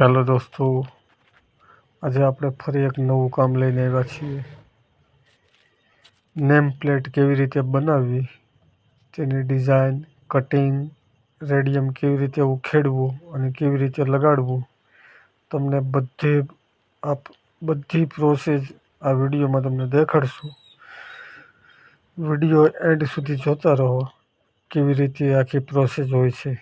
ચાલો દોસ્તો, આજે આપણે ફરી એક નવું કામ લઈને આવ્યા છીએ. નેમ પ્લેટ કેવી રીતે બનાવવી, તેની ડિઝાઇન કટિંગ રેડિયમ કેવી રીતે ઉખેડવું અને કેવી રીતે લગાડવું, તમને બધી આપ, બધી પ્રોસેસ આ વિડીયોમાં તમને દેખાડશું. વીડિયો એન્ડ સુધી જોતા રહો, કેવી રીતે આખી પ્રોસેસ હોય છે.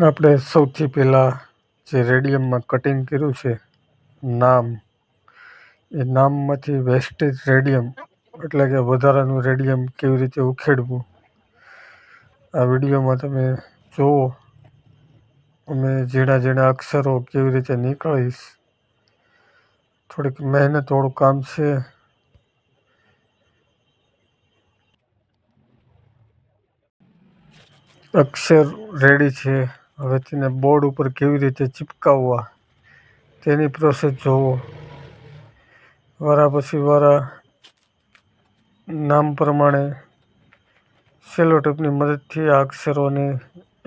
આપણે સૌથી પહેલાં જે રેડિયમમાં કટિંગ કર્યું છે, નામ. એ નામમાંથી વેસ્ટેજ રેડિયમ, એટલે કે વધારાનું રેડિયમ કેવી રીતે ઉખેડવું. આ વિડીયોમાં તમે જુઓ અમે ઝીણા ઝીણા અક્ષરો કેવી રીતે નીકળીશ. થોડીક મહેનતવાળું કામ છે. અક્ષર રેડી છે. હવે તેને બોર્ડ ઉપર કેવી રીતે ચિપકાવવા તેની પ્રોસેસ જોવો. વારા પછી વારા નામ પ્રમાણે સેલો ટેપની મદદથી આ અક્ષરોને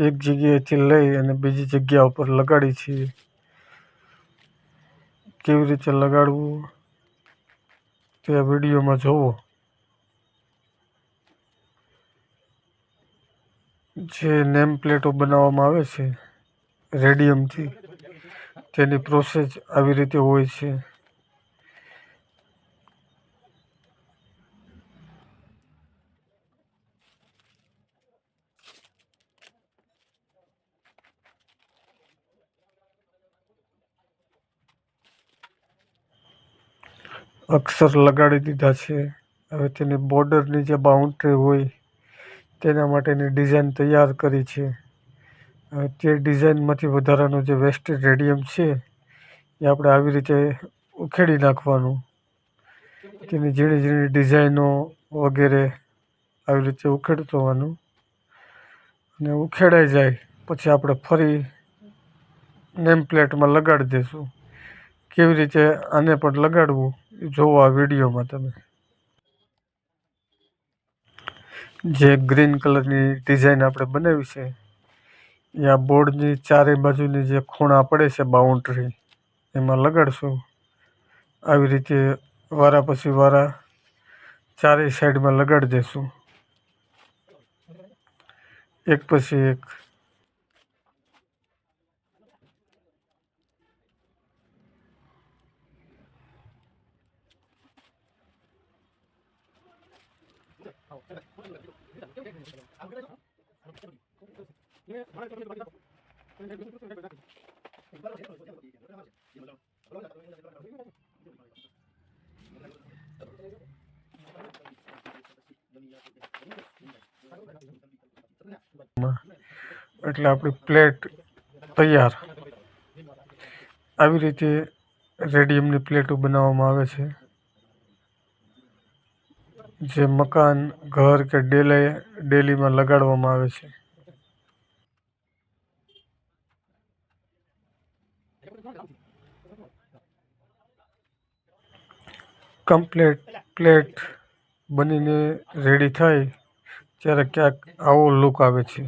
એક જગ્યાએથી લઈ અને બીજી જગ્યા ઉપર લગાડી છીએ કેવી રીતે લગાડવું તે આ વિડીયોમાં જોવો. જે નેમ પ્લેટો બનાવવામાં આવે છે, રેડિયમથી, તેની પ્રોસેસ આવી રીતે હોય છે. અક્ષર લગાડી દીધા છે. હવે તેની બોર્ડરની જે બાઉન્ડ્રી હોય તેના માટેની ડિઝાઇન તૈયાર કરી છે. તે ડિઝાઇનમાંથી વધારાનું જે વેસ્ટેજ રેડિયમ છે, એ આપણે આવી રીતે ઉખેડી નાખવાનું. તેની ઝીણી ઝીણી ડિઝાઇનો વગેરે આવી રીતે ઉખેડવાનું અને ઉખેડાઈ જાય, પછી આપણે ફરી નેમ પ્લેટમાં લગાડી દઈશું કેવી રીતે આને પણ લગાડવું, એ જોવો આ વિડીયોમાં તમે. જે ગ્રીન કલરની ડિઝાઇન આપણે બનાવી છે, એ આ બોર્ડની ચારે બાજુની જે ખૂણા પડે છે બાઉન્ડ્રી, એમાં લગાડશું. આવી રીતે વારા પછી વારા ચારેય સાઈડમાં લગાડી દઈશું એક પછી એક એટલે આપણી પ્લેટ તૈયાર. આવી રીતે રેડિયમની પ્લેટો બનાવવામાં આવે છે. જે મકાન, ઘર કે ડેલે, ડેલીમાં લગાડવામાં આવે છે. કમ્પ્લેટ પ્લેટ બનીને રેડી થાય, ત્યારે ક્યાંક આવો લુક આવે છે.